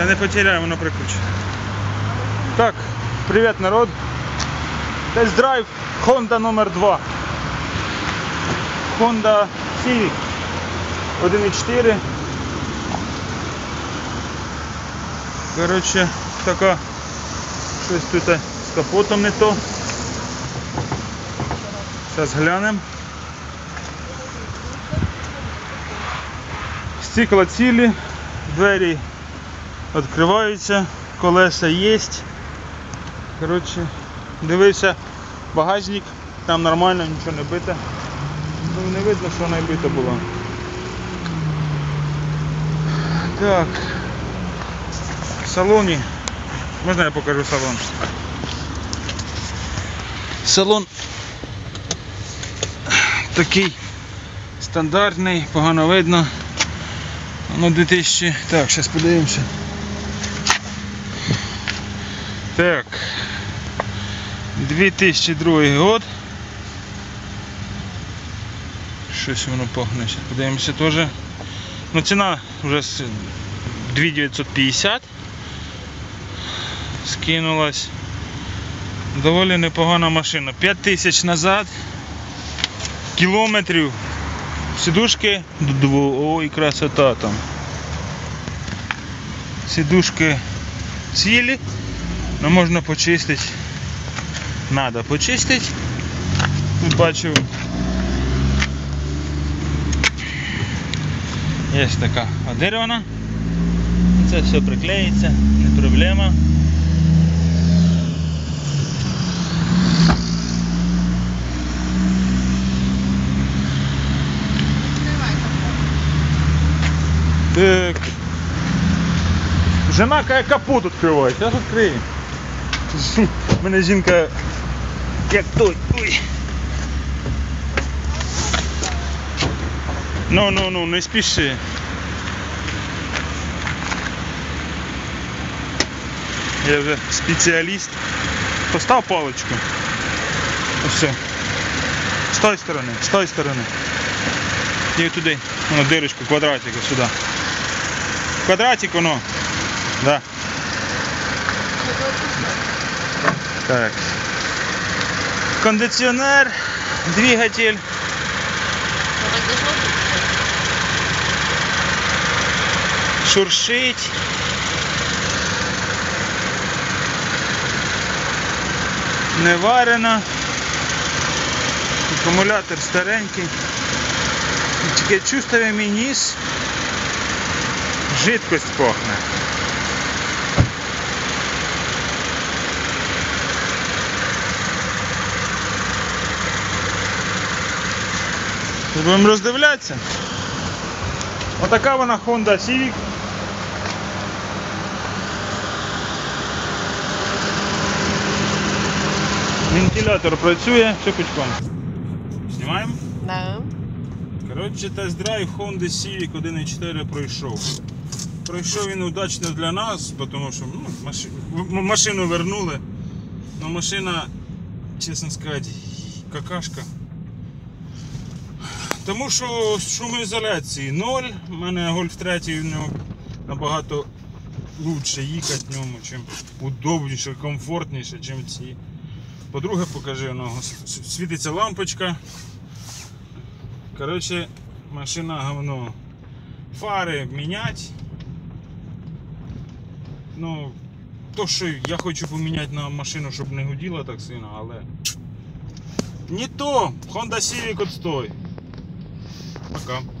Та не потеряй, воно прикручено. Так, привіт народ. Тест-драйв Honda номер 2. Honda Civic 1.4. Коротше, така щось тут з капотом не то. Зараз глянемо. Стекла цілі, двері відкриваються, колеса є. Коротше, дивився багажник, там нормально, нічого не бите. Ну, не видно, що не бито було. Так. В салоні. Можна я покажу салон? Салон такий стандартний, погано видно. Ну 2000. Так, зараз подивимося. Так. 2002 год. Щось воно пахне. Зараз подивимося теж. Ну ціна вже 2950 скинулась. Доволі непогана машина. 5000 назад. Кілометрів. Сидушки дво- ой, красота там. Сидушки цілі, але можна почистити. Надо почистити. Тут бачу. Є така одервана. Це все приклеїться, не проблема. Так. Жена капот відкриває. Зараз відкриє. Мене жінка як той. Ой. Ну, ну, ну, не спіши. Я вже спеціаліст. Постав паличку. Ось. З тої сторони, з тої сторони. І туди. Воно дирочку, квадратик ось сюди. Квадратик воно. Да. Так. Кондиціонер, двигатель. Шуршить. Не варено. Акумулятор старенький. Тільки чувствує мій ніс. Жидкость пахне. Будемо роздивлятися. Отака вона Honda Civic. Вентилятор працює, все пучком. Знімаємо? Да. Коротше, тест-драйв Honda Civic 1.4 пройшов. Пройшов він удачно для нас, тому що ну, маши- машину вернули. Но машина, чесно сказати, какашка. Тому що шумоізоляції ноль. У мене Golf 3 в ньому набагато лучше їхати в ньому, чим удобніше, комфортніше, чим ці. По-друге, покажи, ну, світиться лампочка. Коротше, машина говно. Фари міняти. Ну, то, що я хочу поміняти на машину, щоб не гуділа так сильно, але. Не то! Honda Civic отстой. Let's go.